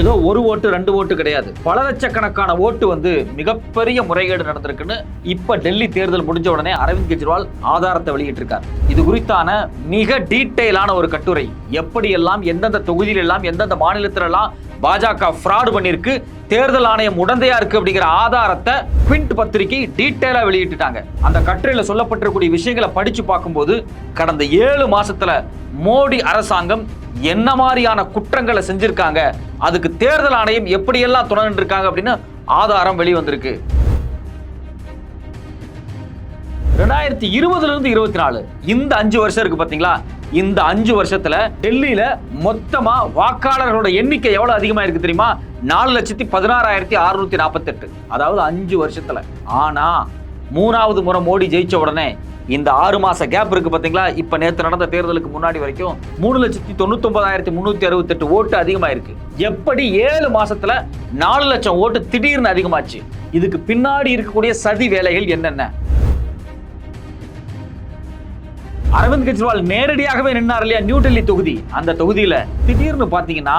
ஏதோ ஒரு ஓட்டு ரெண்டு ஓட்டு கிடையாது. பல லட்சக்கணக்கான ஓட்டு வந்து மிகப்பெரிய முறைகேடு நடந்திருக்குன்னு இப்ப டெல்லி தேர்தல் முடிஞ்ச உடனே அரவிந்த் கெஜ்ரிவால் ஆதாரத்தை வெளியிட்டிருக்கார். இது குறித்தான மிக டீட்டெயிலான ஒரு கட்டுரை. எப்படியெல்லாம் எந்தெந்த தொகுதியிலெல்லாம் எந்தெந்த மாநிலத்திலெல்லாம் பாஜக ஃப்ராடு பண்ணிருக்கு தேர்தல் ஆணையம் உடந்தையா இருக்கு அப்படிங்கிற ஆதாரத்தை பிரிண்ட் பத்திரிகை டீட்டெயிலா வெளியிட்டுட்டாங்க. அந்த கட்டுரையில சொல்லப்பட்டிருக்கக்கூடிய விஷயங்களை படிச்சு பார்க்கும்போது கடந்த ஏழு மாசத்துல மோடி அரசாங்கம் என்ன மாதிரியான குற்றங்களை செஞ்சிருக்காங்க அதுக்கு தேர்தல் ஆணையம் எப்படியெல்லாம் துணை இருக்காங்க அப்படின்னு ஆதாரம் வெளிவந்திருக்கு. ரெண்டாயிரத்தி இருபதுல இருந்து இருபத்தி நாலு இந்த அஞ்சு வருஷம் இருக்கு பாத்தீங்களா? இந்த அஞ்சு வருஷத்துல டெல்லியில மொத்தமா வாக்காளர்களோட எண்ணிக்கை எவ்வளவு அதிகமா இருக்கு தெரியுமா? நாலு லட்சத்தி பதினாறாயிரத்தி அறுநூத்தி நாற்பத்தெட்டு. அதாவது அஞ்சு வருஷத்துல. ஆனா மூணாவது முறை மோடி ஜெயிச்ச உடனே இந்த ஆறு மாச கேப் இருக்கு பாத்தீங்களா? இப்ப நேற்று நடந்த தேர்தலுக்கு முன்னாடி வரைக்கும் மூணு லட்சத்தி தொண்ணூத்தி ஒன்பதாயிரத்தி முன்னூத்தி அறுபத்தெட்டு ஓட்டு அதிகமா இருக்கு எப்படி ஏழு மாசத்துல நாலு லட்சம் ஓட்டு திடீர்னு அதிகமாச்சு? இதுக்கு பின்னாடி இருக்கக்கூடிய சதி வேலைகள் என்னென்ன? அரவிந்த் கெஜ்ரிவால் நேரடியாகவே நின்னார் இல்லையா நியூ டெல்லி தொகுதி? அந்த தொகுதியில திடீர்னு பாத்தீங்கன்னா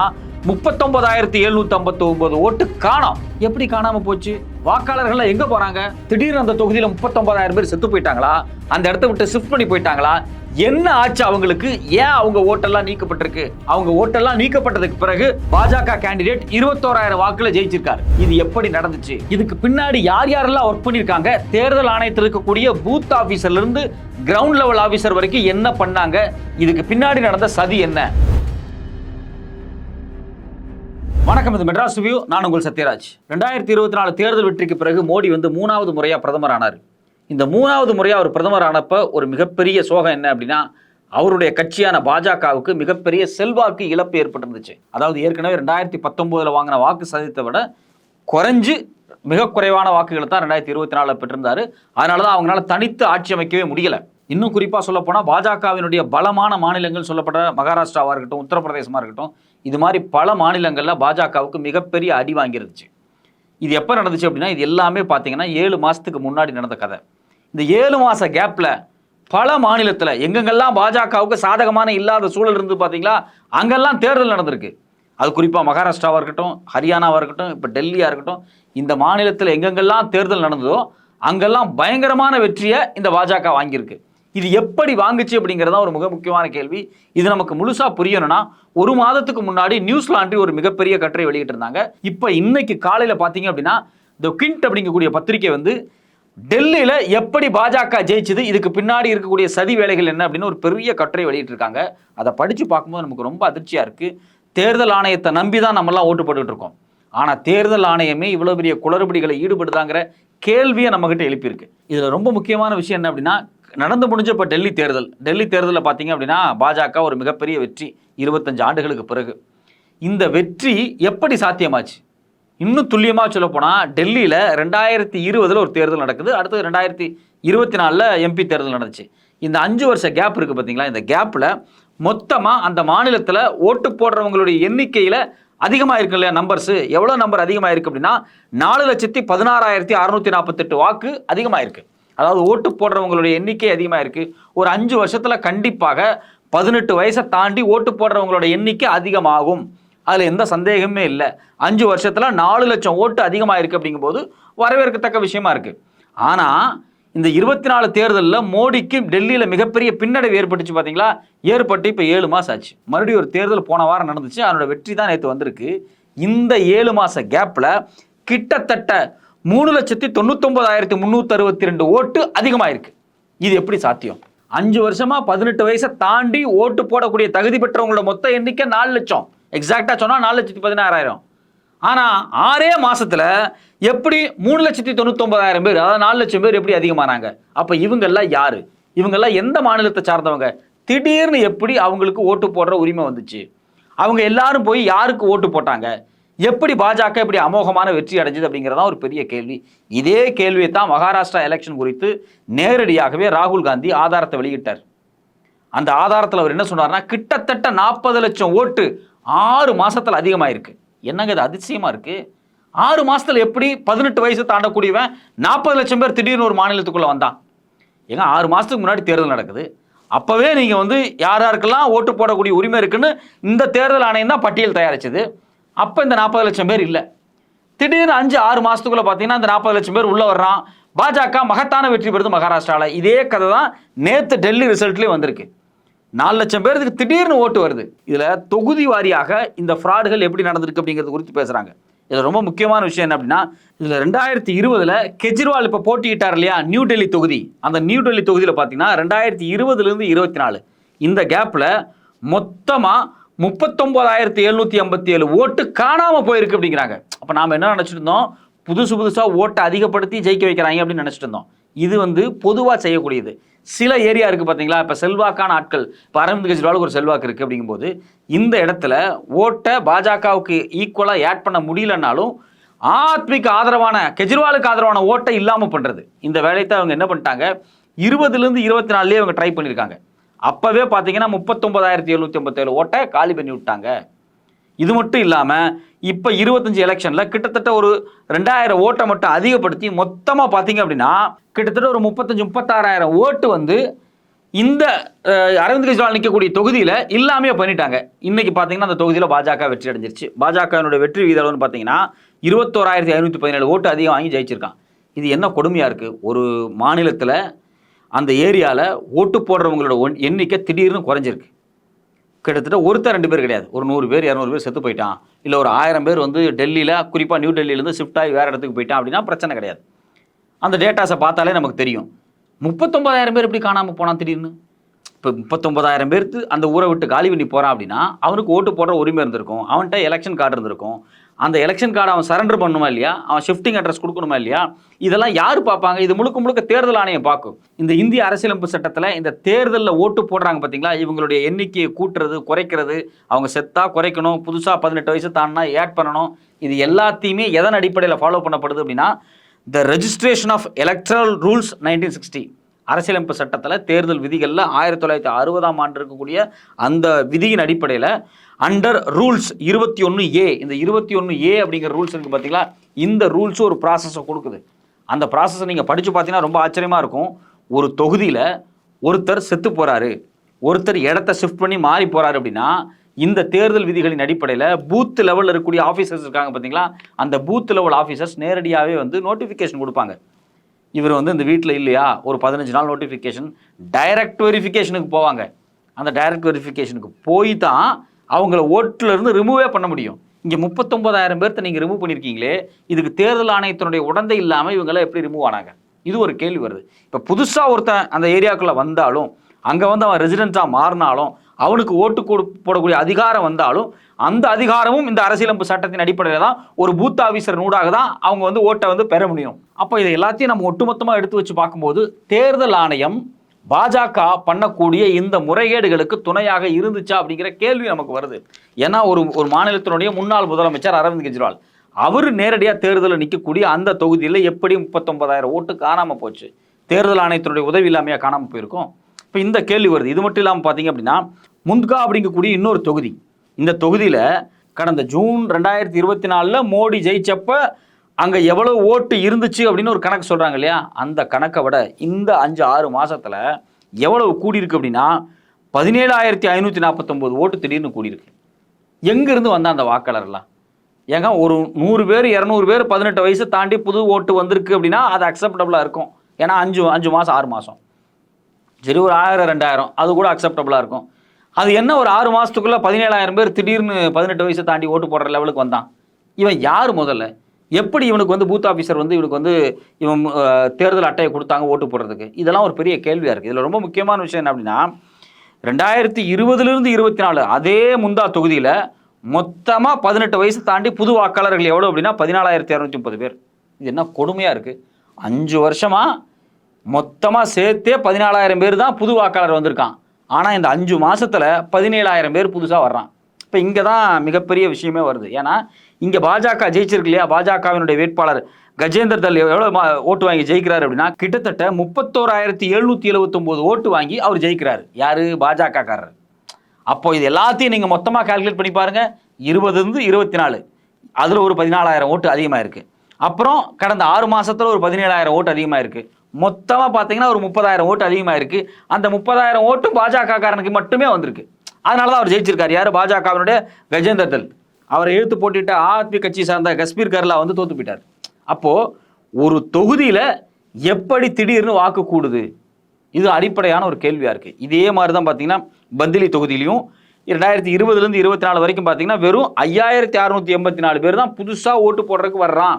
முப்பத்தொன்பதாயிரத்தி எழுநூத்தி ஐம்பத்தி ஒன்பது ஓட்டு காணோம். எப்படி காணாம போச்சு? வாக்காளர்கள் எங்க போறாங்க? திடீர்னு அந்த தொகுதியில முப்பத்தொன்பதாயிரம் பேர் செத்து போயிட்டாங்களா? அந்த இடத்த விட்டு ஷிஃப்ட் பண்ணி போயிட்டாங்களா? என்ன ஆச்சு அவங்களுக்கு? ஏன் அவங்க ஓட்டெல்லாம் நீக்கப்பட்டிருக்கு? அவங்க ஓட்டெல்லாம் நீக்கப்பட்டதுக்கு பிறகு பாஜக கேண்டிடேட் இருபத்தோராயிரம் வாக்குல ஜெயிச்சிருக்காரு. இது எப்படி நடந்துச்சு? இதுக்கு பின்னாடி யார் யாரெல்லாம் ஒர்க் பண்ணிருக்காங்க தேர்தல் ஆணையத்தில் இருக்கக்கூடிய பூத் ஆபீசர்ல இருந்து கிரவுண்ட் லெவல் ஆபீசர் வரைக்கும் என்ன பண்ணாங்க? இதுக்கு பின்னாடி நடந்த சதி என்ன? வணக்கம் இது மெட்ராஸ் வியூ நான் உங்கள் சத்யராஜ். ரெண்டாயிரத்தி இருபத்தி நாலு தேர்தல் வெற்றிக்கு பிறகு மோடி வந்து மூணாவது முறையாக பிரதமர் ஆனார் இந்த மூணாவது முறையாக அவர் பிரதமர் ஆனப்ப ஒரு மிகப்பெரிய சோகம் என்ன அப்படின்னா அவருடைய கட்சியான பாஜகவுக்கு மிகப்பெரிய செல்வாக்கு இழப்பு ஏற்பட்டிருந்துச்சு. அதாவது ஏற்கனவே ரெண்டாயிரத்தி பத்தொம்போதில் வாங்கின வாக்கு சதவீதத்தை விட குறைஞ்சு மிக குறைவான வாக்குகளை தான் ரெண்டாயிரத்தி இருபத்தி நாலில் பெற்றிருந்தார். அதனால தான் அவங்களால தனித்து ஆட்சி அமைக்கவே முடியலை. இன்னும் குறிப்பாக சொல்லப்போனால் பாஜகவினுடைய பலமான மாநிலங்கள் சொல்லப்பட்ட மகாராஷ்டிராவாக இருக்கட்டும் உத்தரப்பிரதேசமாக இருக்கட்டும் இது மாதிரி பல மாநிலங்களில் பாஜகவுக்கு மிகப்பெரிய அடி வாங்கிருந்துச்சு இது எப்போ நடந்துச்சு அப்படின்னா இது எல்லாமே பார்த்தீங்கன்னா ஏழு மாதத்துக்கு முன்னாடி நடந்த கதை. இந்த ஏழு மாத கேப்பில் பல மாநிலத்தில் எங்கெங்கெல்லாம் பாஜகவுக்கு சாதகமான இல்லாத சூழல் இருந்து பார்த்தீங்களா அங்கெல்லாம் தேர்தல் நடந்திருக்கு. அது குறிப்பாக மகாராஷ்டிராவாக இருக்கட்டும் ஹரியானாவாக இருக்கட்டும் இப்போ டெல்லியாக இருக்கட்டும் இந்த மாநிலத்தில் எங்கெங்கெல்லாம் தேர்தல் நடந்ததோ அங்கெல்லாம் பயங்கரமான வெற்றியை இந்த பாஜக வாங்கியிருக்கு. இது எப்படி வாங்குச்சு அப்படிங்கிறது தான் ஒரு மிக முக்கியமான கேள்வி. இது நமக்கு முழுசா புரியணும்னா ஒரு மாதத்துக்கு முன்னாடி நியூஸ் ஒரு மிகப்பெரிய கட்டுரை வெளியிட்டிருந்தாங்க. இப்போ இன்னைக்கு காலையில் பார்த்தீங்க அப்படின்னா த கிண்ட் அப்படிங்கக்கூடிய பத்திரிகை வந்து டெல்லியில் எப்படி பாஜக ஜெயிச்சது இதுக்கு பின்னாடி இருக்கக்கூடிய சதி வேலைகள் என்ன அப்படின்னு ஒரு பெரிய கட்டுரை வெளியிட்டிருக்காங்க. அதை படித்து பார்க்கும்போது நமக்கு ரொம்ப அதிர்ச்சியாக இருக்குது தேர்தல் ஆணையத்தை நம்பி தான் நம்மலாம் ஓட்டு இருக்கோம். ஆனால் தேர்தல் ஆணையமே இவ்வளோ பெரிய குளறுபடிகளை ஈடுபடுதாங்கிற கேள்வியை நம்மகிட்ட எழுப்பியிருக்கு. இதில் ரொம்ப முக்கியமான விஷயம் என்ன அப்படின்னா நடந்து முடிஞ்ச இப்போ டெல்லி தேர்தல். டெல்லி தேர்தலில் பார்த்தீங்க அப்படின்னா பாஜக ஒரு மிகப்பெரிய வெற்றி இருபத்தஞ்சு ஆண்டுகளுக்கு பிறகு. இந்த வெற்றி எப்படி சாத்தியமாச்சு? இன்னும் துல்லியமாக சொல்லப்போனால் டெல்லியில் ரெண்டாயிரத்தி இருபதில் ஒரு தேர்தல் நடக்குது. அடுத்தது ரெண்டாயிரத்தி இருபத்தி நாலில் எம்பி தேர்தல் நடந்துச்சு. இந்த அஞ்சு வருஷ கேப் இருக்குது பார்த்தீங்களா இந்த கேப்பில் மொத்தமாக அந்த மாநிலத்தில் ஓட்டு போடுறவங்களுடைய எண்ணிக்கையில் அதிகமாக இருக்கு இல்லையா நம்பர்ஸு எவ்வளோ நம்பர் அதிகமாக இருக்குது அப்படின்னா நாலு லட்சத்தி பதினாறாயிரத்தி அறுநூத்தி நாற்பத்தெட்டு வாக்கு அதிகமாக இருக்குது அதாவது ஓட்டு போடுறவங்களுடைய எண்ணிக்கை அதிகமாக இருக்குது ஒரு அஞ்சு வருஷத்தில் கண்டிப்பாக பதினெட்டு வயசை தாண்டி ஓட்டு போடுறவங்களோட எண்ணிக்கை அதிகமாகும். அதில் எந்த சந்தேகமே இல்லை. அஞ்சு வருஷத்தில் நாலு லட்சம் ஓட்டு அதிகமாக இருக்குது அப்படிங்கும்போது வரவேற்கத்தக்க விஷயமா இருக்குது ஆனால் இந்த இருபத்தி நாலு தேர்தலில் மோடிக்கு டெல்லியில் மிகப்பெரிய பின்னடைவு ஏற்பட்டுச்சு பார்த்தீங்களா ஏற்பட்டு இப்போ ஏழு மாதம் ஆச்சு. மறுபடியும் ஒரு தேர்தல் போன வாரம் நடந்துச்சு. அதனோட வெற்றி தான் நேற்று வந்திருக்கு. இந்த ஏழு மாத கேப்பில் கிட்டத்தட்ட மூணு லட்சத்தி தொண்ணூத்தொன்பதாயிரத்தி முந்நூற்றி அறுபத்தி ரெண்டு ஓட்டு அதிகமாயிருக்கு. இது எப்படி சாத்தியம்? அஞ்சு வருஷமா பதினெட்டு வயசை தாண்டி ஓட்டு போடக்கூடிய தகுதி பெற்றவங்களோட மொத்த எண்ணிக்கை நாலு லட்சம். எக்ஸாக்டாக சொன்னால் நாலு லட்சத்தி பதினாறாயிரம். ஆனால் ஆறே மாதத்தில் எப்படி மூணு லட்சத்தி தொண்ணூத்தொம்பதாயிரம் பேர் அதாவது நாலு லட்சம் பேர் எப்படி அதிகமானாங்க? அப்போ இவங்கெல்லாம் யார்? இவங்கெல்லாம் எந்த மாநிலத்தை சார்ந்தவங்க? திடீர்னு எப்படி அவங்களுக்கு ஓட்டு போடுற உரிமை வந்துச்சு? அவங்க எல்லாரும் போய் யாருக்கு ஓட்டு போட்டாங்க? எப்படி பாஜக இப்படி அமோகமான வெற்றி அடைஞ்சது அப்படிங்கிறதா ஒரு பெரிய கேள்வி. இதே கேள்வியை தான் மகாராஷ்டிரா எலெக்ஷன் குறித்து நேரடியாகவே ராகுல் காந்தி ஆதாரத்தை வெளியிட்டார். அந்த ஆதாரத்தில் அவர் என்ன சொன்னார்னா கிட்டத்தட்ட நாற்பது லட்சம் ஓட்டு ஆறு மாசத்துல அதிகமாயிருக்கு. என்னங்க இது அதிசயமா இருக்கு? ஆறு மாசத்துல எப்படி பதினெட்டு வயசு தாண்டக்கூடியவன் நாற்பது லட்சம் பேர் திடீர்னு ஒரு மாநிலத்துக்குள்ள வந்தான். ஏங்க ஆறு மாசத்துக்கு முன்னாடி தேர்தல் நடக்குது. அப்பவே நீங்க வந்து யார் யாருக்கெல்லாம் ஓட்டு போடக்கூடிய உரிமை இருக்குன்னு இந்த தேர்தல் ஆணையம் தான் பட்டியல் தயாரிச்சது. அப்போ இந்த நாற்பது லட்சம் பேர் இல்லை. திடீர்னு அஞ்சு ஆறு மாதத்துக்குள்ளே பார்த்தீங்கன்னா அந்த நாற்பது லட்சம் பேர் உள்ளே வர்றான். பாஜக மகத்தான வெற்றி பெறுது மகாராஷ்டிராவில் இதே கதை தான் நேற்று டெல்லி ரிசல்ட்லேயும் வந்திருக்கு. நாலு லட்சம் பேருக்கு திடீர்னு ஓட்டு வருது. இதில் தொகுதி வாரியாக இந்த ஃப்ராடுகள் எப்படி நடந்திருக்கு அப்படிங்கிறது குறித்து பேசுகிறாங்க இதில் ரொம்ப முக்கியமான விஷயம் என்ன அப்படின்னா இதில் ரெண்டாயிரத்தி இருபதில் கெஜ்ரிவால் இப்போ போட்டியிட்டார் இல்லையா? நியூ டெல்லி தொகுதி. அந்த நியூ டெல்லி தொகுதியில் பார்த்தீங்கன்னா ரெண்டாயிரத்தி இருபதுலேருந்து இருபத்தி நாலு. இந்த கேப்பில் மொத்தமாக முப்பத்தொம்போதாயிரத்தி எழுநூத்தி ஐம்பத்தி ஏழு ஓட்டு காணாம போயிருக்கு அப்படிங்கிறாங்க. அப்ப நாம என்ன நினச்சிட்டு இருந்தோம்? புதுசு புதுசா ஓட்டை அதிகப்படுத்தி ஜெயிக்க வைக்கிறாங்க அப்படின்னு நினைச்சிட்டு இருந்தோம். இது வந்து பொதுவா செய்யக்கூடியது. சில ஏரியா இருக்கு பாத்தீங்களா? இப்ப செல்வாக்கான ஆட்கள் இப்ப அரவிந்த் கெஜ்ரிவாலுக்கு ஒரு செல்வாக்கு இருக்கு அப்படிங்கும்போது இந்த இடத்துல ஓட்டை பாஜகவுக்கு ஈக்குவலா ஆட் பண்ண முடியலன்னாலும் ஆத்மிக்கு ஆதரவான கெஜ்ரிவாலுக்கு ஆதரவான ஓட்டை இல்லாம பண்றது. இந்த வேலையை தான் அவங்க என்ன பண்ணிட்டாங்க? இருபதுல இருந்து இருபத்தி நாலுலயே அவங்க ட்ரை பண்ணியிருக்காங்க அப்போவே பார்த்தீங்கன்னா முப்பத்தொம்பதாயிரத்தி எழுநூத்தி ஐம்பத்தேழு ஓட்டை காலி பண்ணி விட்டாங்க. இது மட்டும் இல்லாமல் இப்போ இருபத்தஞ்சு எலெக்ஷனில் கிட்டத்தட்ட ஒரு ரெண்டாயிரம் ஓட்டை மட்டும் அதிகப்படுத்தி மொத்தமாக பார்த்தீங்க அப்படின்னா கிட்டத்தட்ட ஒரு முப்பத்தஞ்சு முப்பத்தாறாயிரம் ஓட்டு வந்து இந்த அரவிந்த் கெஜ்ரிவால் நிற்கக்கூடிய தொகுதியில் இல்லாமே பண்ணிட்டாங்க. இன்னைக்கு பார்த்தீங்கன்னா அந்த தொகுதியில் பாஜக வெற்றி அடைஞ்சிருச்சு. பாஜகவினுடைய வெற்றி வீதம்னு பார்த்தீங்கன்னா இருபத்தோராயிரத்தி ஐநூற்றி பதினேழு ஓட்டு அதிகம் வாங்கி ஜெயிச்சிருக்கான். இது என்ன கொடுமையாக இருக்குது ஒரு மாநிலத்தில் அந்த ஏரியாவில் ஓட்டு போடுறவங்களோட ஒன்- எண்ணிக்கை திடீர்னு குறைஞ்சிருக்கு. கிட்டத்தட்ட ஒருத்தர் ரெண்டு பேர் கிடையாது. ஒரு நூறு பேர் இரநூறு பேர் செத்து போயிட்டான். இல்லை ஒரு ஆயிரம் பேர் வந்து டெல்லியில் குறிப்பாக நியூ டெல்லியிலேருந்து ஷிஃப்ட் ஆகி வேறு இடத்துக்கு போயிட்டான் அப்படின்னா பிரச்சனை கிடையாது. அந்த டேட்டாஸை பார்த்தாலே நமக்கு தெரியும். முப்பத்தொம்பதாயிரம் பேர் எப்படி காணாமல் போனால் திடீர்னு? இப்போ முப்பத்தொம்பதாயிரம் பேர்த்து அந்த ஊரை விட்டு காலி பண்ணி போகிறான் அப்படின்னா அவனுக்கு ஓட்டு போடுற உரிமை இருந்திருக்கும். அவன்கிட்ட எலெக்ஷன் கார்டு இருந்திருக்கும். அந்த எலெக்ஷன் கார்டு அவன் சரண்டர் பண்ணுமா இல்லையா? அவன் ஷிஃப்டிங் அட்ரஸ் கொடுக்கணுமா இல்லையா? இதெல்லாம் யார் பார்ப்பாங்க? இது முழுக்க முழுக்க தேர்தல் ஆணையம் பார்க்கும். இந்த இந்திய அரசியலமைப்பு சட்டத்தில் இந்த தேர்தலில் ஓட்டு போடுறாங்க பார்த்தீங்களா இவங்களுடைய எண்ணிக்கையை கூட்டுறது குறைக்கிறது அவங்க செத்தா குறைக்கணும் புதுசாக பதினெட்டு வயசு தானா ஆட் பண்ணணும். இது எல்லாத்தையுமே எதன் அடிப்படையில் ஃபாலோ பண்ணப்படுது அப்படின்னா the registration of electoral rules nineteen sixty அரசியலமைப்பு சட்டத்தில் தேர்தல் விதிகளில் ஆயிரத்தி தொள்ளாயிரத்தி அறுபதாம் ஆண்டு இருக்கக்கூடிய அந்த விதியின் அடிப்படையில் அண்டர் ரூல்ஸ் இருபத்தி ஒன்று ஏ இந்த இருபத்தி ஒன்று ஏ அப்படிங்கிற ரூல்ஸ் இருக்குது பார்த்தீங்களா இந்த ரூல்ஸும் ஒரு ப்ராசஸை கொடுக்குது. அந்த ப்ராசஸை நீங்கள் படித்து பார்த்தீங்கன்னா ரொம்ப ஆச்சரியமாக இருக்கும். ஒரு தொகுதியில் ஒருத்தர் செத்து போகிறாரு ஒருத்தர் இடத்த ஷிஃப்ட் பண்ணி மாறி போகிறாரு அப்படின்னா இந்த தேர்தல் விதிகளின் அடிப்படையில் பூத் லெவலில் இருக்கக்கூடிய ஆஃபீஸர்ஸ் இருக்காங்க பார்த்தீங்களா அந்த பூத் லெவல் ஆஃபீஸர்ஸ் நேரடியாகவே வந்து நோட்டிஃபிகேஷன் கொடுப்பாங்க. இவர் வந்து இந்த வீட்டில் இல்லையா? ஒரு பதினஞ்சு நாள் நோட்டிஃபிகேஷன் டைரக்ட் வெரிஃபிகேஷனுக்கு போவாங்க. அந்த டைரக்ட் வெரிஃபிகேஷனுக்கு போய் தான் அவங்கள ஓட்டுல இருந்து ரிமூவே பண்ண முடியும். இங்கே முப்பத்தொம்பதாயிரம் பேர்த்த நீங்கள் ரிமூவ் பண்ணியிருக்கீங்களே இதுக்கு தேர்தல் ஆணையத்தினுடைய உடந்தை இல்லாமல் இவங்களாம் எப்படி ரிமூவ் ஆனாங்க? இது ஒரு கேள்வி வருது. இப்போ புதுசாக ஒருத்தன் அந்த ஏரியாக்குள்ளே வந்தாலும் அங்கே வந்து அவன் ரெசிடென்ட்டாக மாறினாலும் அவனுக்கு ஓட்டு கொடு போடக்கூடிய அதிகாரம் வந்தாலும் அந்த அதிகாரமும் இந்த அரசியலமைப்பு சட்டத்தின் அடிப்படையில் தான் ஒரு பூத் ஆஃபீஸர் நூடாக தான் அவங்க வந்து ஓட்டை வந்து பெற முடியும். அப்போ இதை எல்லாத்தையும் நம்ம ஒட்டுமொத்தமாக எடுத்து வச்சு பார்க்கும்போது தேர்தல் ஆணையம் பாஜக பண்ணக்கூடிய இந்த முறைகேடுகளுக்கு துணையாக இருந்துச்சா அப்படிங்கிற கேள்வி நமக்கு வருது. ஏன்னா ஒரு ஒரு மாநிலத்தினுடைய முன்னாள் முதலமைச்சர் அரவிந்த் கெஜ்ரிவால் அவர் நேரடியாக தேர்தலில் நிற்கக்கூடிய அந்த தொகுதியில் எப்படி முப்பத்தொன்பதாயிரம் ஓட்டு காணாமல் போச்சு? தேர்தல் ஆணையத்தினுடைய உதவி இல்லாமையாக காணாமல் போயிருக்கோம். இப்போ இந்த கேள்வி வருது. இது மட்டும் இல்லாமல் பார்த்தீங்க அப்படின்னா முந்த்கா அப்படிங்கக்கூடிய இன்னொரு தொகுதி. இந்த தொகுதியில் கடந்த ஜூன் ரெண்டாயிரத்தி இருபத்தி நாலில் மோடி ஜெயிச்சப்ப அங்கே எவ்வளோ ஓட்டு இருந்துச்சு அப்படின்னு ஒரு கணக்கு சொல்கிறாங்க இல்லையா? அந்த கணக்கை விட இந்த அஞ்சு ஆறு மாதத்தில் எவ்வளவு கூடியிருக்கு அப்படின்னா பதினேழாயிரத்தி ஐநூற்றி நாற்பத்தொம்போது ஓட்டு திடீர்னு கூடியிருக்கு. எங்கேருந்து வந்தால் அந்த வாக்காளர்லாம் ஏங்க ஒரு நூறு பேர் இரநூறு பேர் பதினெட்டு வயசு தாண்டி புது ஓட்டு வந்திருக்கு அப்படின்னா அது அக்செப்டபுளாக இருக்கும். ஏன்னா அஞ்சு அஞ்சு மாதம் ஆறு மாதம் சரி ஒரு ஆயிரம் ரெண்டாயிரம். அது கூட அக்செப்டபுளாக இருக்கும். அது என்ன ஒரு ஆறு மாதத்துக்குள்ளே பதினேழாயிரம் பேர் திடீர்னு பதினெட்டு வயசு தாண்டி ஓட்டு போடுற லெவலுக்கு வந்தான். இவன் யார் முதல்ல? எப்படி இவனுக்கு வந்து பூத் ஆஃபீஸர் வந்து இவனுக்கு வந்து இவன் தேர்தல் அட்டையை கொடுத்தாங்க ஓட்டு போடுறதுக்கு? இதெல்லாம் ஒரு பெரிய கேள்வியாக இருக்குது இதில் ரொம்ப முக்கியமான விஷயம் என்ன அப்படின்னா ரெண்டாயிரத்தி இருபதுலேருந்து இருபத்தி நாலு அதே முந்தா தொகுதியில் மொத்தமாக பதினெட்டு வயசு தாண்டி புது வாக்காளர்கள் எவ்வளோ அப்படின்னா பதினாலாயிரத்தி இரநூத்தி முப்பது பேர். இது என்ன கொடுமையாக இருக்குது அஞ்சு வருஷமாக மொத்தமாக சேர்த்தே பதினாலாயிரம் பேர் தான் புது வாக்காளர் வந்திருக்கான். ஆனால் இந்த அஞ்சு மாதத்தில் பதினேழாயிரம் பேர் புதுசாக வர்றான். இப்போ இங்கே தான் மிகப்பெரிய விஷயமே வருது. ஏன்னா இங்கே பாஜக ஜெயிச்சிருக்கு இல்லையா? பாஜகவினுடைய வேட்பாளர் கஜேந்தர் தல் எவ்வளோ மா- ஓட்டு வாங்கி ஜெயிக்கிறாரு அப்படின்னா கிட்டத்தட்ட முப்பத்தோராயிரத்தி எழுநூற்றி எழுபத்தொம்போது ஓட்டு வாங்கி அவர் ஜெயிக்கிறார். யார்? பாஜகக்காரர். அப்போ இது எல்லாத்தையும் நீங்கள் மொத்தமாக கால்குலேட் பண்ணி பாருங்கள் இருபதுலேருந்து இருபத்தி நாலு அதில் ஒரு பதினாலாயிரம் ஓட்டு அதிகமாக இருக்குது அப்புறம் கடந்த ஆறு மாதத்தில் ஒரு பதினேழாயிரம் ஓட்டு அதிகமாக இருக்குது மொத்தமாக பார்த்தீங்கன்னா ஒரு முப்பதாயிரம் ஓட்டு அதிகமாக இருக்கு அந்த முப்பதாயிரம் ஓட்டு பாஜக காரனுக்கு மட்டுமே வந்திருக்கு. அதனால தான் அவர் ஜெயிச்சிருக்காரு. யார்? பாஜகவினுடைய கஜேந்தர் தல் அவரை எழுத்து போட்டுட்டு ஆத்மி கட்சி சார்ந்த கஷ்மீர் கர்லா வந்து தோத்து போயிட்டார். அப்போது ஒரு தொகுதியில் எப்படி திடீர்னு வாக்கு கூடுது? இது அடிப்படையான ஒரு கேள்வியாக இருக்குது இதே மாதிரி தான் பார்த்தீங்கன்னா பந்திலி தொகுதியிலையும் ரெண்டாயிரத்தி இருபதுலேருந்து இருபத்தி நாலு வரைக்கும் பார்த்தீங்கன்னா வெறும் ஐயாயிரத்தி அறுநூற்றி எண்பத்தி நாலு பேர் தான் புதுசாக ஓட்டு போடுறதுக்கு வர்றான்.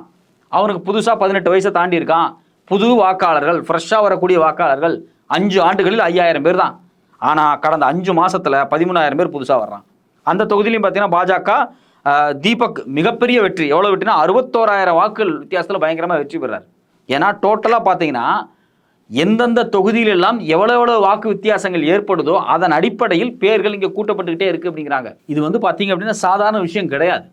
அவனுக்கு புதுசாக பதினெட்டு வயசை தாண்டி இருக்கான் புது வாக்காளர்கள் ஃப்ரெஷ்ஷாக வரக்கூடிய வாக்காளர்கள் அஞ்சு ஆண்டுகளில் ஐயாயிரம் பேர் தான். ஆனால் கடந்த அஞ்சு மாதத்தில் பதிமூணாயிரம் பேர் புதுசாக வர்றான். அந்த தொகுதியிலையும் பார்த்தீங்கன்னா பாஜக தீபக் மிகப்பெரிய வெற்றி. எவ்வளோ வெற்றினா அறுபத்தோராயிரம் வாக்குகள் வித்தியாசத்தில் பயங்கரமாக வெற்றி பெறார் ஏன்னா டோட்டலாக பார்த்தீங்கன்னா எந்தெந்த தொகுதியிலெல்லாம் எவ்வளோ எவ்வளோ வாக்கு வித்தியாசங்கள் ஏற்படுதோ அதன் அடிப்படையில் பேர்கள் இங்கே கூட்டப்பட்டுக்கிட்டே இருக்குது அப்படிங்கிறாங்க. இது வந்து பார்த்தீங்க அப்படின்னா சாதாரண விஷயம் கிடையாது.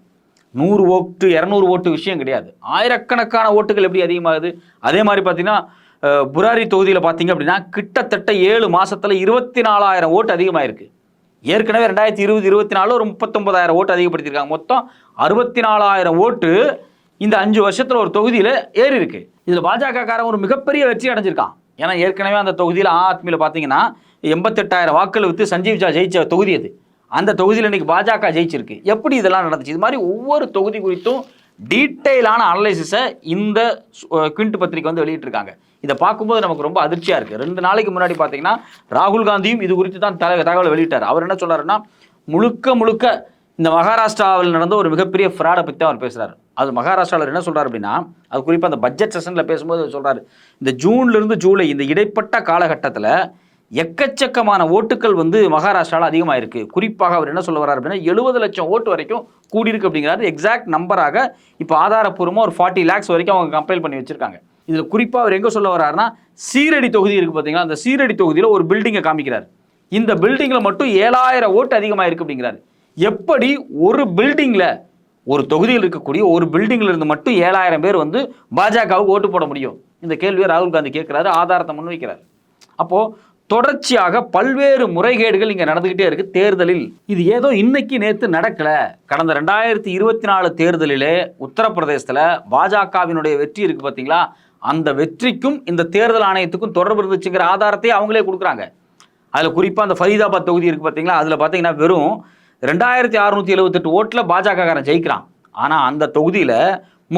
நூறு ஓட்டு இரநூறு ஓட்டு விஷயம் கிடையாது. ஆயிரக்கணக்கான ஓட்டுகள் எப்படி அதிகமாகுது? அதே மாதிரி பார்த்தீங்கன்னா புராரி தொகுதியில் பார்த்தீங்க அப்படின்னா கிட்டத்தட்ட ஏழு மாதத்தில் இருபத்தி நாலாயிரம் ஓட்டு அதிகமாயிருக்கு. ஏற்கனவே ரெண்டாயிரத்தி இருபது இருபத்தி நாலு ஒரு முப்பத்தொன்பதாயிரம் ஓட்டு அதிகப்படுத்தியிருக்காங்க. மொத்தம் அறுபத்தி நாலாயிரம் ஓட்டு இந்த அஞ்சு வருஷத்தில் ஒரு தொகுதியில் ஏறி இருக்கு இதில் பாஜகக்காரன் ஒரு மிகப்பெரிய வெற்றி அடைஞ்சிருக்கான். ஏன்னா ஏற்கனவே அந்த தொகுதியில் ஆத்மியில் பார்த்தீங்கன்னா எண்பத்தெட்டாயிரம் வாக்குகள் வித்து சஞ்சீவ் ஜா ஜெயிச்ச தொகுதி அது. அந்த தொகுதியில் இன்னைக்கு பாஜக ஜெயிச்சிருக்கு. எப்படி இதெல்லாம் நடந்துச்சு? இது மாதிரி ஒவ்வொரு தொகுதி குறித்தும் டீட்டெயிலான அனலைசிஸை இந்த குவிண்ட் பத்திரிக்கை வந்து வெளியிட்டிருக்காங்க. இதை பார்க்கும்போது நமக்கு ரொம்ப அதிர்ச்சியாக இருக்குது ரெண்டு நாளைக்கு முன்னாடி பார்த்தீங்கன்னா ராகுல் காந்தியும் இது குறித்து தான் தக தகவல் வெளியிட்டார். அவர் என்ன சொல்றாருன்னா முழுக்க முழுக்க இந்த மகாராஷ்டிராவில் நடந்த ஒரு மிகப்பெரிய ஃப்ராடை பற்றி அவர் பேசுகிறார் அது மகாராஷ்டிராவில் என்ன சொல்கிறார் அப்படின்னா அது குறிப்பாக அந்த பட்ஜெட் செஷனில் பேசும்போது சொல்கிறார் இந்த ஜூன்லேருந்து ஜூலை இந்த இடைப்பட்ட காலகட்டத்தில் எக்கச்சக்கமான ஓட்டுகள் வந்து மகாராஷ்டிராவில் அதிகமாக இருக்குது குறிப்பாக அவர் என்ன சொல்ல வரார் அப்படின்னா எழுபது லட்சம் ஓட்டு வரைக்கும் கூடியிருக்கு அப்படிங்கிறாரு. எக்ஸாக்ட் நம்பராக இப்போ ஆதாரப்பூர்வமாக ஒரு ஃபார்ட்டி லேக்ஸ் வரைக்கும் அவங்க கம்பைல் பண்ணி வச்சுருக்காங்க. இதில் குறிப்பாக அவர் எங்கே சொல்ல வர்றாருன்னா சீரடி தொகுதி இருக்குது பார்த்தீங்களா அந்த சீரடி தொகுதியில் ஒரு பில்டிங்கை காமிக்கிறார். இந்த பில்டிங்கில் மட்டும் ஏழாயிரம் ஓட்டு அதிகமாக இருக்குது அப்படிங்கிறாரு. எப்படி ஒரு பில்டிங்கில் ஒரு தொகுதியில் இருக்கக்கூடிய ஒரு பில்டிங்கில் இருந்து மட்டும் ஏழாயிரம் பேர் வந்து பாஜகவுக்கு ஓட்டு போட முடியும்? இந்த கேள்வியை ராகுல் காந்தி கேட்குறாரு ஆதாரத்தை முன்வைக்கிறார். அப்போது தொடர்ச்சியாக பல்வேறு முறைகேடுகள் இங்கே நடந்துக்கிட்டே இருக்கு தேர்தலில். இது ஏதோ இன்னைக்கு நேற்று நடக்கல. கடந்த ரெண்டாயிரத்தி இருபத்தி நாலு தேர்தலிலே உத்தரப்பிரதேசத்தில் பாஜகவினுடைய வெற்றி இருக்கு பார்த்தீங்களா அந்த வெற்றிக்கும் இந்த தேர்தல் ஆணையத்துக்கும் தொடர்பு இருந்துச்சுங்கிற ஆதாரத்தை அவங்களே கொடுக்குறாங்க. அதில் குறிப்பாக அந்த ஃபரீதாபாத் தொகுதி இருக்குது பார்த்தீங்களா அதில் பார்த்தீங்கன்னா வெறும் ரெண்டாயிரத்தி அறுநூத்தி எழுபத்தெட்டு ஓட்டில் பாஜகக்காரன் ஜெயிக்கிறான். ஆனால் அந்த தொகுதியில்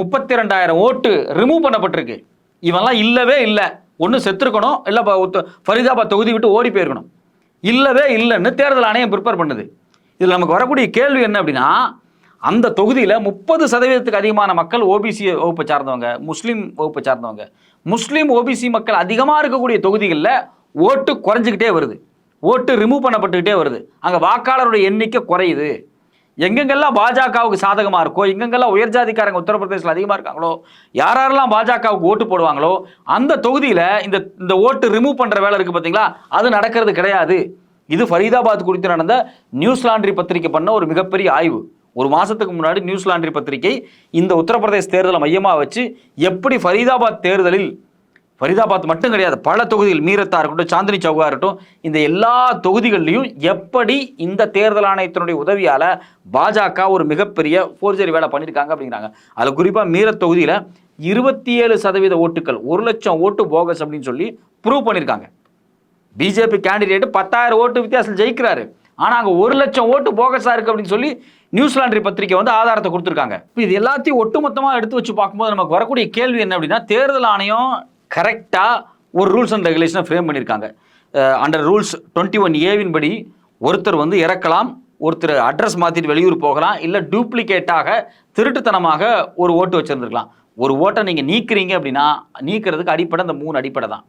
முப்பத்தி ரெண்டாயிரம் ஓட்டு ரிமூவ் பண்ணப்பட்டிருக்கு. இவன்லாம் இல்லவே இல்லை. ஒன்று செத்துருக்கணும் இல்லை ஃபரிதாபாத் தொகுதி விட்டு ஓடி போயிருக்கணும். இல்லவே இல்லைன்னு தேர்தல் ஆணையம் ப்ரிப்பேர் பண்ணுது. இதில் நமக்கு வரக்கூடிய கேள்வி என்ன அப்படின்னா அந்த தொகுதியில் முப்பது சதவீதத்துக்கு அதிகமான மக்கள் ஓபிசி வகுப்பை சார்ந்தவங்க முஸ்லீம் வகுப்பை சார்ந்தவங்க. முஸ்லீம் ஓபிசி மக்கள் அதிகமாக இருக்கக்கூடிய தொகுதிகளில் ஓட்டு குறைஞ்சிக்கிட்டே வருது. ஓட்டு ரிமூவ் பண்ணப்பட்டுக்கிட்டே வருது. அங்கே வாக்காளருடைய எண்ணிக்கை குறையுது. எங்கெங்கெல்லாம் பாஜகவுக்கு சாதகமாக இருக்கோ எங்கெங்கெல்லாம் உயர் ஜாதிக்காரங்க உத்தரப்பிரதேசத்தில் அதிகமாக இருக்காங்களோ யார் யாரெல்லாம் பாஜகவுக்கு ஓட்டு போடுவாங்களோ அந்த தொகுதியில் இந்த இந்த ஓட்டு ரிமூவ் பண்ணுற வேலை இருக்குது பார்த்தீங்களா அது நடக்கிறது கிடையாது. இது ஃபரீதாபாத் குறித்து நடந்த நியூஸ் லாண்ட்ரி பத்திரிக்கை பண்ண ஒரு மிகப்பெரிய ஆய்வு. ஒரு மாதத்துக்கு முன்னாடி நியூஸ் லாண்ட்ரி பத்திரிகை இந்த உத்தரப்பிரதேச தேர்தலை மையமாக வச்சு எப்படி ஃபரீதாபாத் தேர்தலில் ஃபரிதாபாத் மட்டும் கிடையாது பல தொகுதிகள் மீரத்தா இருக்கட்டும் சாந்தினி சௌகா இருக்கட்டும் இந்த எல்லா தொகுதிகள்லையும் எப்படி இந்த தேர்தல் ஆணையத்தினுடைய உதவியால் பாஜக ஒரு மிகப்பெரிய ஃபோர்ஜரி வேலை பண்ணியிருக்காங்க அப்படிங்கிறாங்க. அதில் குறிப்பாக மீரத் தொகுதியில் இருபத்தி ஏழு சதவீத ஓட்டுகள் ஒரு லட்சம் ஓட்டு போகஸ் அப்படின்னு சொல்லி ப்ரூவ் பண்ணியிருக்காங்க பிஜேபி கேண்டிடேட் பத்தாயிரம் ஓட்டு வித்தியாசத்தில் ஜெயிக்கிறாரு. ஆனால் அங்கே ஒரு லட்சம் ஓட்டு போகஸாக இருக்குது அப்படின்னு சொல்லி நியூசிலாண்டரி பத்திரிக்கை வந்து ஆதாரத்தை கொடுத்துருக்காங்க. இப்போ இது எல்லாத்தையும் ஒட்டுமொத்தமாக எடுத்து வச்சு பார்க்கும்போது நமக்கு வரக்கூடிய கேள்வி என்ன அப்படின்னா தேர்தல் ஆணையம் கரெக்டாக ஒரு ரூல்ஸ் அண்ட் ரெகுலேஷனை ஃப்ரேம் பண்ணியிருக்காங்க. அண்டர் ரூல்ஸ் டுவெண்ட்டி ஒன் ஏவின் படி ஒருத்தர் வந்து இறக்கலாம் ஒருத்தர் அட்ரஸ் மாற்றிட்டு வெளியூர் போகலாம் இல்லை டூப்ளிகேட்டாக திருட்டுத்தனமாக ஒரு ஓட்டு வச்சுருந்துருக்கலாம். ஒரு ஓட்டை நீங்கள் நீக்குறீங்க அப்படின்னா நீக்கிறதுக்கு அடிப்படை இந்த மூணு அடிப்படை தான்.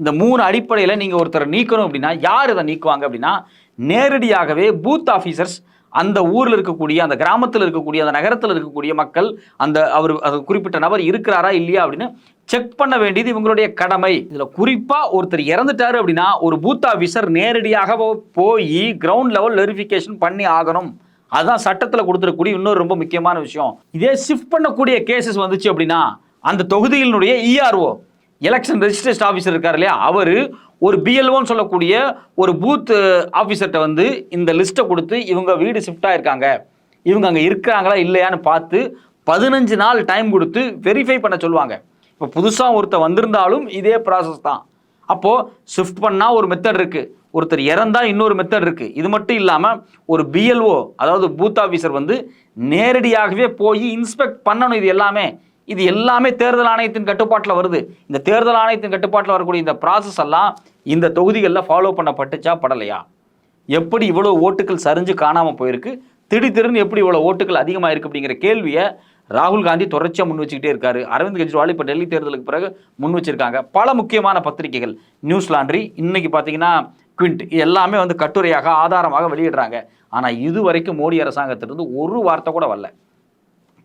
இந்த மூணு அடிப்படையில் நீங்கள் ஒருத்தரை நீக்கணும் அப்படின்னா யார் இதை நீக்குவாங்க அப்படின்னா நேரடியாகவே பூத் ஆஃபீஸர்ஸ் அந்த ஊரில் இருக்கக்கூடிய அந்த கிராமத்தில் இருக்கக்கூடிய அந்த நகரத்தில் இருக்கக்கூடிய மக்கள் அந்த அவர் அது குறிப்பிட்ட நபர் இருக்கிறாரா இல்லையா அப்படின்னு செக் பண்ண வேண்டியது இவங்களுடைய கடமை. இதில் குறிப்பாக ஒருத்தர் இறந்துட்டாரு அப்படின்னா ஒரு பூத் ஆஃபீஸர் நேரடியாக போய் கிரவுண்ட் லெவல் வெரிஃபிகேஷன் பண்ணி ஆகணும். அதுதான் சட்டத்தில் கொடுத்துருக்கூடிய இன்னொரு ரொம்ப முக்கியமான விஷயம். இதே ஷிஃப்ட் பண்ணக்கூடிய கேசஸ் வந்துச்சு அப்படின்னா அந்த தொகுதியினுடைய இஆர்ஓ எலெக்ஷன் ரெஜிஸ்ட்ரேஷன் ஆஃபீஸர் இருக்கார் இல்லையா? அவர் ஒரு பிஎல்ஓன்னு சொல்லக்கூடிய ஒரு பூத் ஆஃபீஸர்கிட்ட வந்து இந்த லிஸ்ட்டை கொடுத்து இவங்க வீடு ஷிஃப்ட் ஆகிருக்காங்க இவங்க அங்கே இருக்கிறாங்களா இல்லையான்னு பார்த்து பதினஞ்சு நாள் டைம் கொடுத்து வெரிஃபை பண்ண சொல்லுவாங்க. இப்போ புதுசாக ஒருத்தர் வந்திருந்தாலும் இதே ப்ராசஸ் தான். அப்போது ஷிஃப்ட் பண்ணால் ஒரு மெத்தட் இருக்குது ஒருத்தர் இறந்தால் இன்னொரு மெத்தட் இருக்குது இது மட்டும் இல்லாமல் ஒரு பிஎல்ஓ அதாவது பூத் ஆஃபீஸர் வந்து நேரடியாகவே போய் இன்ஸ்பெக்ட் பண்ணணும் இது எல்லாமே. இது எல்லாமே தேர்தல் ஆணையத்தின் கட்டுப்பாட்டில் வருது. இந்த தேர்தல் ஆணையத்தின் கட்டுப்பாட்டில் வரக்கூடிய இந்த ப்ராசஸ் எல்லாம் இந்த தொகுதிகளில் ஃபாலோ பண்ணப்பட்டுச்சா படலையா? எப்படி இவ்வளோ ஓட்டுகள் சரிஞ்சு காணாமல் போயிருக்கு? திடீர்னு எப்படி இவ்வளோ ஓட்டுகள் அதிகமாக இருக்குது அப்படிங்கிற கேள்வியை ராகுல் காந்தி தொடர்ச்சியாக முன் வச்சுக்கிட்டே இருக்காரு. அரவிந்த் கெஜ்ரிவால் இப்போ டெல்லி தேர்தலுக்கு பிறகு முன் வச்சிருக்காங்க. பல முக்கியமான பத்திரிகைகள் நியூஸ் லாண்ட்ரி இன்னைக்கு பார்த்தீங்கன்னா குவிண்ட் எல்லாமே வந்து கட்டுரையாக ஆதாரமாக வெளியிடுறாங்க. ஆனால் இது வரைக்கும் மோடி அரசாங்கத்திலிருந்து ஒரு வார்த்தை கூட வரல.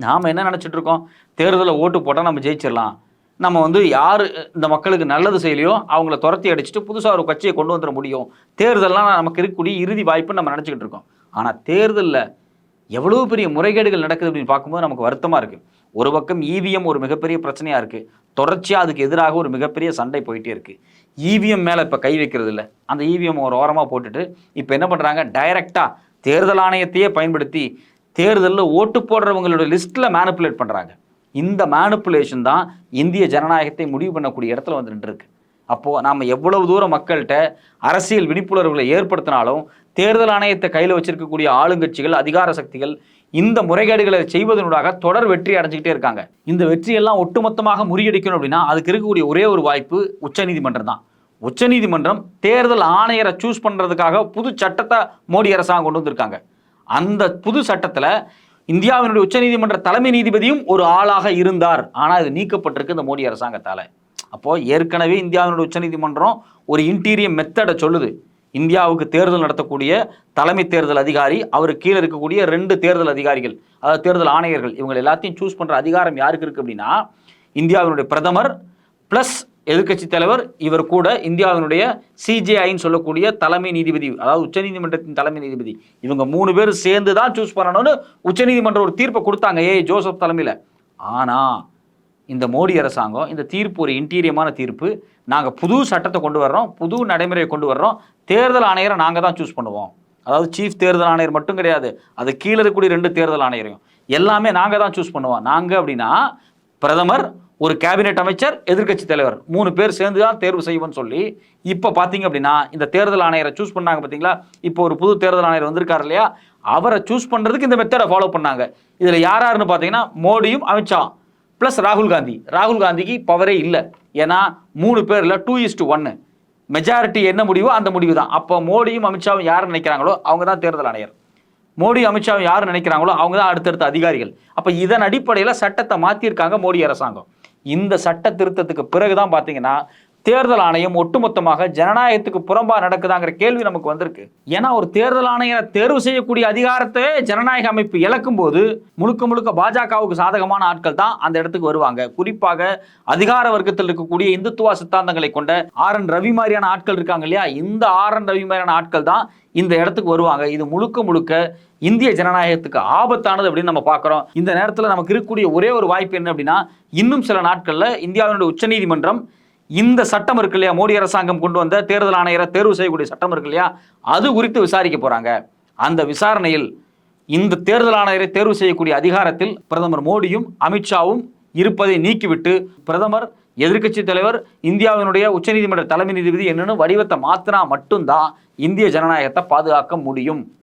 நாம் என்ன நினச்சிட்டு இருக்கோம்? தேர்தலில் ஓட்டு போட்டால் நம்ம ஜெயிச்சிடலாம். நம்ம வந்து யார் இந்த மக்களுக்கு நல்லது செய்யலையோ அவங்கள துரத்தி அடிச்சுட்டு புதுசாக ஒரு கட்சியை கொண்டு வந்துட முடியும். தேர்தல்லாம் நமக்கு இருக்கக்கூடிய இறுதி வாய்ப்புன்னு நம்ம நினச்சிக்கிட்டு இருக்கோம். ஆனால் தேர்தலில் எவ்வளோ பெரிய முறைகேடுகள் நடக்குது அப்படின்னு பார்க்கும்போது நமக்கு வருத்தமாக இருக்குது ஒரு பக்கம் இவிஎம் ஒரு மிகப்பெரிய பிரச்சனையாக இருக்குது தொடர்ச்சியாக அதுக்கு எதிராக ஒரு மிகப்பெரிய சண்டை போயிட்டே இருக்குது இவிஎம் மேலே இப்போ கை வைக்கிறது இல்லை. அந்த இவிஎம் ஒரு ஓரமாக போட்டுட்டு இப்போ என்ன பண்ணுறாங்க டைரெக்டாக தேர்தல் ஆணையத்தையே பயன்படுத்தி தேர்தலில் ஓட்டு போடுறவங்களோட லிஸ்ட்டில் மேனுப்புலேட் பண்ணுறாங்க இந்த மேனுப்புலேஷன் தான் இந்திய ஜனநாயகத்தை முடிவு பண்ணக்கூடிய இடத்துல வந்து நின்றுருக்கு. அப்போது நாம் எவ்வளவு தூரம் மக்கள்கிட்ட அரசியல் விழிப்புணர்வுகளை ஏற்படுத்தினாலும் தேர்தல் ஆணையத்தை கையில் வச்சிருக்கக்கூடிய ஆளுங்கட்சிகள் அதிகார சக்திகள் இந்த முறைகேடுகளை செய்வதனூடாக தொடர் வெற்றி அடைஞ்சிக்கிட்டே இருக்காங்க. இந்த வெற்றியெல்லாம் ஒட்டுமொத்தமாக முறியடிக்கணும் அப்படின்னா அதுக்கு இருக்கக்கூடிய ஒரே ஒரு வாய்ப்பு உச்சநீதிமன்றம் தான். உச்சநீதிமன்றம் தேர்தல் ஆணையரை சூஸ் பண்ணுறதுக்காக புது சட்டத்தை மோடி அரசாங்கம் கொண்டு வந்திருக்காங்க. அந்த புது சட்டத்தில் இந்தியாவினுடைய உச்சநீதிமன்ற தலைமை நீதிபதியும் ஒரு ஆளாக இருந்தார். ஆனால் இது நீக்கப்பட்டிருக்கு இந்த மோடி அரசாங்கத்தால். அப்போது ஏற்கனவே இந்தியாவினுடைய உச்சநீதிமன்றம் ஒரு இன்டீரியர் மெத்தடை சொல்லுது. இந்தியாவுக்கு தேர்தல் நடத்தக்கூடிய தலைமை தேர்தல் அதிகாரி அவர் கீழே இருக்கக்கூடிய ரெண்டு தேர்தல் அதிகாரிகள் அதாவது தேர்தல் ஆணையர்கள் இவங்க எல்லாத்தையும் சூஸ் பண்ணுற அதிகாரம் யாருக்கு இருக்குது அப்படின்னா இந்தியாவினுடைய பிரதமர் ப்ளஸ் எதிர்க்கட்சி தலைவர் இவர் கூட இந்தியாவினுடைய சிஜேஐன்னு சொல்லக்கூடிய தலைமை நீதிபதி அதாவது உச்சநீதிமன்றத்தின் தலைமை நீதிபதி. இவங்க மூணு பேர் சேர்ந்து தான் சூஸ் பண்ணணும்னு உச்சநீதிமன்றம் ஒரு தீர்ப்பை கொடுத்தாங்க ஏ ஜோசப் தலைமையில். ஆனால் இந்த மோடி அரசாங்கம் இந்த தீர்ப்பு ஒரு இன்டீரியமான தீர்ப்பு. நாங்கள் புது சட்டத்தை கொண்டு வர்றோம் புது நடைமுறையை கொண்டு வர்றோம். தேர்தல் ஆணையரை நாங்கள் தான் சூஸ் பண்ணுவோம். அதாவது சீஃப் தேர்தல் ஆணையர் மட்டும் கிடையாது அது கீழே இருக்கக்கூடிய ரெண்டு தேர்தல் ஆணையரையும். எல்லாமே நாங்கள் தான் சூஸ் பண்ணுவோம். நாங்கள் அப்படின்னா பிரதமர் ஒரு கேபினெட் அமைச்சர் எதிர்க்கட்சி தலைவர் மூணு பேர் சேர்ந்து தான் தேர்வு செய்வோம்னு சொல்லி இப்போ பார்த்தீங்க அப்படின்னா இந்த தேர்தல் ஆணையரை சூஸ் பண்ணாங்க பார்த்தீங்களா இப்போ ஒரு புது தேர்தல் ஆணையர் வந்திருக்காரு இல்லையா? அவரை சூஸ் பண்ணுறதுக்கு இந்த மெத்தடை ஃபாலோ பண்ணாங்க. இதில் யார் யாருன்னு பார்த்தீங்கன்னா மோடியும் அமித்ஷா ப்ளஸ் ராகுல் காந்தி ராகுல் காந்திக்கு பவரே இல்லை. ஏன்னா மூணு பேரில் டூ இஸ்டு ஒன்று மெஜாரிட்டி என்ன முடிவோ அந்த முடிவு தான் அப்போ மோடியும் அமித்ஷாவும் யார் நினைக்கிறாங்களோ அவங்க தான் தேர்தல் ஆணையர். மோடி அமித்ஷாவும் யார் நினைக்கிறாங்களோ அவங்க தான் அடுத்தடுத்த அதிகாரிகள். அப்போ இதன் அடிப்படையில் சட்டத்தை மாற்றியிருக்காங்க மோடி அரசாங்கம். இந்த சட்ட திருத்தத்துக்கு பிறகு தான் பார்த்தீங்கன்னா தேர்தல் ஆணையம் ஒட்டுமொத்தமாக ஜனநாயகத்துக்கு புறம்பா நடக்குதாங்கிற கேள்வி நமக்கு வந்திருக்கு. ஏன்னா ஒரு தேர்தல் ஆணையரை தேர்வு செய்யக்கூடிய அதிகாரத்தை ஜனநாயக அமைப்பு இழக்கும் போது முழுக்க முழுக்க பாஜகவுக்கு சாதகமான ஆட்கள் தான் அந்த இடத்துக்கு வருவாங்க. குறிப்பாக அதிகார வர்க்கத்தில் இருக்கக்கூடிய இந்துத்துவ சித்தாந்தங்களை கொண்ட ஆர் என் ரவி மாதிரியான ஆட்கள் இருக்காங்க இல்லையா? இந்த ஆர் என் ரவி மாதிரியான ஆட்கள் தான் இந்த இடத்துக்கு வருவாங்க. இது முழுக்க முழுக்க இந்திய ஜனநாயகத்துக்கு ஆபத்தானது அப்படின்னு நம்ம பார்க்குறோம். இந்த நேரத்தில் நமக்கு இருக்கக்கூடிய ஒரே ஒரு வாய்ப்பு என்ன அப்படின்னா இன்னும் சில நாட்களில் இந்தியாவினுடைய உச்சநீதிமன்றம் இந்த சட்டம் இருக்கு இல்லையா? மோடி அரசாங்கம் கொண்டு வந்த தேர்தல் ஆணையரை தேர்வு செய்யக்கூடிய சட்டம் இருக்கு இல்லையா? அது குறித்து விசாரிக்க போறாங்க. அந்த விசாரணையில் இந்த தேர்தல் ஆணையரை தேர்வு செய்யக்கூடிய அதிகாரத்தில் பிரதமர் மோடியும் அமித்ஷாவும் இருப்பதை நீக்கிவிட்டு பிரதமர் எதிர்க்கட்சி தலைவர் இந்தியாவினுடைய உச்சநீதிமன்ற தலைமை நீதிபதி என்னன்னு வடிவத்தை மாத்தினா மட்டும்தான் இந்திய ஜனநாயகத்தை பாதுகாக்க முடியும்.